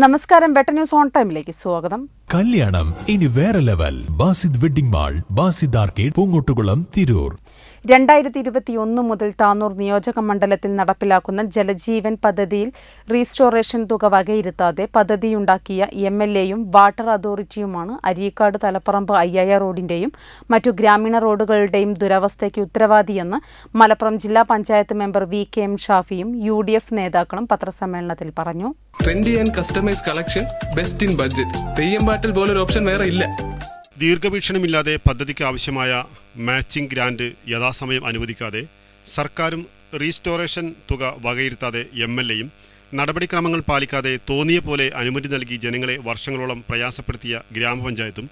നമസ്കാരം ബെട്ട news on ടൈമിലേക്ക് സ്വാഗതം. കല്യാണം. ഇനി വേറെ level Basid wedding mall Basid arcade Poongottukulam Tirur. രണ്ടായിരത്തി ഇരുപത്തിയൊന്ന് മുതൽ താനൂർ നിയോജക മണ്ഡലത്തിൽ നടപ്പിലാക്കുന്ന ജലജീവൻ പദ്ധതിയിൽ റീസ്റ്റോറേഷൻ തുക വകയിരുത്താതെ പദ്ധതിയുണ്ടാക്കിയ എം എൽ എയും വാട്ടർ അതോറിറ്റിയുമാണ് അരീക്കാട് തലപ്പറമ്പ് അയ്യായ റോഡിന്റെയും മറ്റു ഗ്രാമീണ റോഡുകളുടെയും ദുരവസ്ഥയ്ക്ക് ഉത്തരവാദിയെന്ന് മലപ്പുറം ജില്ലാ panchayat member V K M ഷാഫിയും U D F നേതാക്കളും പത്രസമ്മേളനത്തിൽ പറഞ്ഞു. Trendy and customise collection best in budget പാട്ടിൽ പോലൊരു ഓപ്ഷൻ വേറെ ഇല്ല. ദീർഘവീക്ഷണമില്ലാതെ പദ്ധതിക്ക് ആവശ്യമായ മാച്ചിംഗ് ഗ്രാന്റ് യഥാസമയം അനുവദിക്കാതെ സർക്കാരും റീസ്റ്റോറേഷൻ തുക വകയിരുത്താതെ എം എൽ എയും നടപടിക്രമങ്ങൾ പാലിക്കാതെ തോന്നിയ പോലെ അനുമതി നൽകി ജനങ്ങളെ വർഷങ്ങളോളം പ്രയാസപ്പെടുത്തിയ ഗ്രാമപഞ്ചായത്തും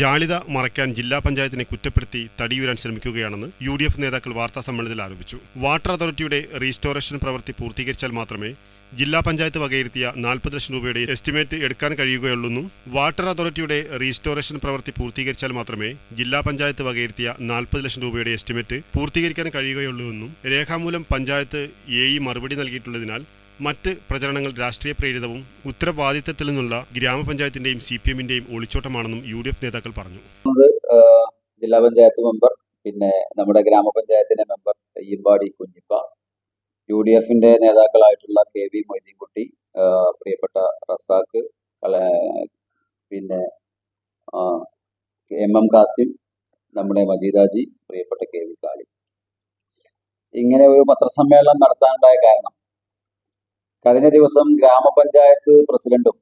ജാളിത മറയ്ക്കാൻ ജില്ലാ പഞ്ചായത്തിനെ കുറ്റപ്പെടുത്തി തടിയുരാൻ ശ്രമിക്കുകയാണെന്ന് യു ഡി എഫ് നേതാക്കൾ വാർത്താ സമ്മേളനത്തിൽ ആരോപിച്ചു. വാട്ടർ അതോറിറ്റിയുടെ റീസ്റ്റോറേഷൻ പ്രവൃത്തി പൂർത്തീകരിച്ചാൽ മാത്രമേ ജില്ലാ പഞ്ചായത്ത് വകയിരുത്തിയ നാൽപ്പത് ലക്ഷം രൂപയുടെ എസ്റ്റിമേറ്റ് എടുക്കാൻ കഴിയുകയുള്ളൂന്നും വാട്ടർ അതോറിറ്റിയുടെ റീസ്റ്റോറേഷൻ പ്രവൃത്തി പൂർത്തീകരിച്ചാൽ മാത്രമേ ജില്ലാ പഞ്ചായത്ത് വകയിരുത്തിയ നാൽപ്പത് ലക്ഷം രൂപയുടെ എസ്റ്റിമേറ്റ് പൂർത്തീകരിക്കാൻ കഴിയുകയുള്ളൂവെന്നും രേഖാമൂലം പഞ്ചായത്ത് എഇ മറുപടി നൽകിയിട്ടുള്ളതിനാൽ മറ്റ് പ്രചരണങ്ങൾ രാഷ്ട്രീയ പ്രേരിതവും ഉത്തരവാദിത്തത്തിൽ നിന്നുള്ള ഗ്രാമപഞ്ചായത്തിന്റെയും സി പി എമ്മിന്റെയും ഒളിച്ചോട്ടമാണെന്നും യു ഡി എഫ് നേതാക്കൾ പറഞ്ഞു. ജില്ലാ പഞ്ചായത്ത് മെമ്പർ പിന്നെ നമ്മുടെ ഗ്രാമപഞ്ചായത്തിന്റെ member Eembadi Kunhippa U D എഫിന്റെ നേതാക്കളായിട്ടുള്ള കെ വി മൊയ്തീൻകുട്ടി പ്രിയപ്പെട്ട റസാഖ് പിന്നെ എം എം കാസിം നമ്മുടെ മജീദാജി പ്രിയപ്പെട്ട കെ വി കാളി. ഇങ്ങനെ ഒരു പത്രസമ്മേളനം നടത്താനുണ്ടായ കാരണം കഴിഞ്ഞ ദിവസം ഗ്രാമപഞ്ചായത്ത് പ്രസിഡന്റും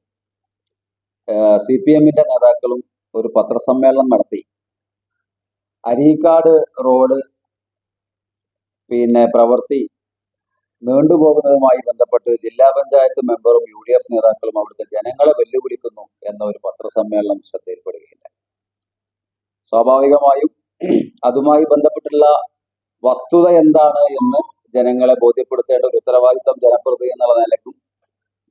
സി പി എമ്മിന്റെ നേതാക്കളും ഒരു പത്രസമ്മേളനം നടത്തി. അരീക്കാട് റോഡ് പിന്നെ പ്രവൃത്തി നീണ്ടുപോകുന്നതുമായി ബന്ധപ്പെട്ട് ജില്ലാ പഞ്ചായത്ത് മെമ്പറും യു ഡി എഫ് നേതാക്കളും അവിടുത്തെ ജനങ്ങളെ വെല്ലുവിളിക്കുന്നു എന്ന ഒരു പത്രസമ്മേളനം ശ്രദ്ധയിൽപ്പെടുകയില്ല. സ്വാഭാവികമായും അതുമായി ബന്ധപ്പെട്ടുള്ള വസ്തുത എന്താണ് എന്ന് ജനങ്ങളെ ബോധ്യപ്പെടുത്തേണ്ട ഒരു ഉത്തരവാദിത്തം ജനപ്രതി എന്നുള്ള നിലക്കും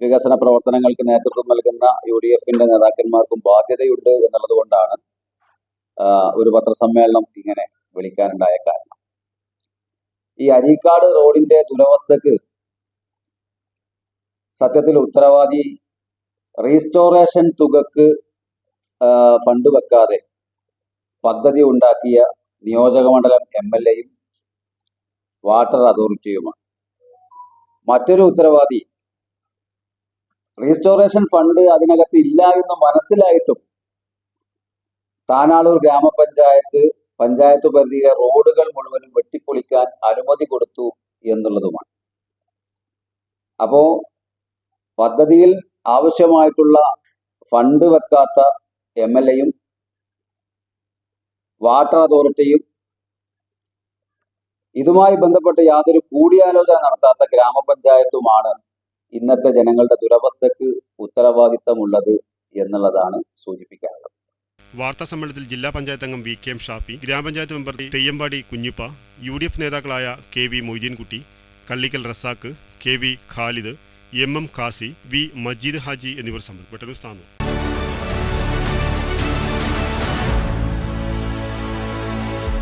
വികസന പ്രവർത്തനങ്ങൾക്ക് നേതൃത്വം നൽകുന്ന യു ഡി എഫിന്റെ നേതാക്കന്മാർക്കും ബാധ്യതയുണ്ട് എന്നുള്ളത് കൊണ്ടാണ് ഒരു പത്രസമ്മേളനം ഇങ്ങനെ വിളിക്കാനുണ്ടായ കാരണം. ഈ അരീക്കാട് റോഡിന്റെ ദുരവസ്ഥക്ക് സത്യത്തിൽ ഉത്തരവാദി റീസ്റ്റോറേഷൻ തുകക്ക് ഫണ്ട് വെക്കാതെ പദ്ധതി ഉണ്ടാക്കിയ നിയോജകമണ്ഡലം എം എൽ എയും വാട്ടർ അതോറിറ്റിയുമാണ്. മറ്റൊരു ഉത്തരവാദി റീസ്റ്റോറേഷൻ ഫണ്ട് അതിനകത്ത് ഇല്ല എന്ന് മനസ്സിലായിട്ടും താനാളൂർ ഗ്രാമപഞ്ചായത്ത് പഞ്ചായത്ത് പരിധിയിലെ റോഡുകൾ മുഴുവനും വെട്ടിപ്പൊളിക്കാൻ അപ്പോ പദ്ധതിയിൽ ആവശ്യമായിട്ടുള്ള ഫണ്ട് വെക്കാത്ത എം എൽ എയും വാട്ടർ അതോറിറ്റിയും ഇതുമായി ബന്ധപ്പെട്ട് യാതൊരു കൂടിയാലോചന നടത്താത്ത ഗ്രാമപഞ്ചായത്തുമാണ് ഇന്നത്തെ ജനങ്ങളുടെ ദുരവസ്ഥക്ക് ഉത്തരവാദിത്തമുള്ളത് എന്നുള്ളതാണ് സൂചിപ്പിക്കാനുള്ളത്. വാർത്താ സമ്മേളനത്തിൽ ജില്ലാ പഞ്ചായത്ത് അംഗം വി കെ എം ഷാഫി ഗ്രാമപഞ്ചായത്ത് member Theyyampadi Kunjippa U D F നേതാക്കളായ K V Moideenkutty Kallikkal Razak K V Khalid M M Khasi V Majeed Haji എന്നിവർ സംബന്ധിച്ചു സ്ഥാനം.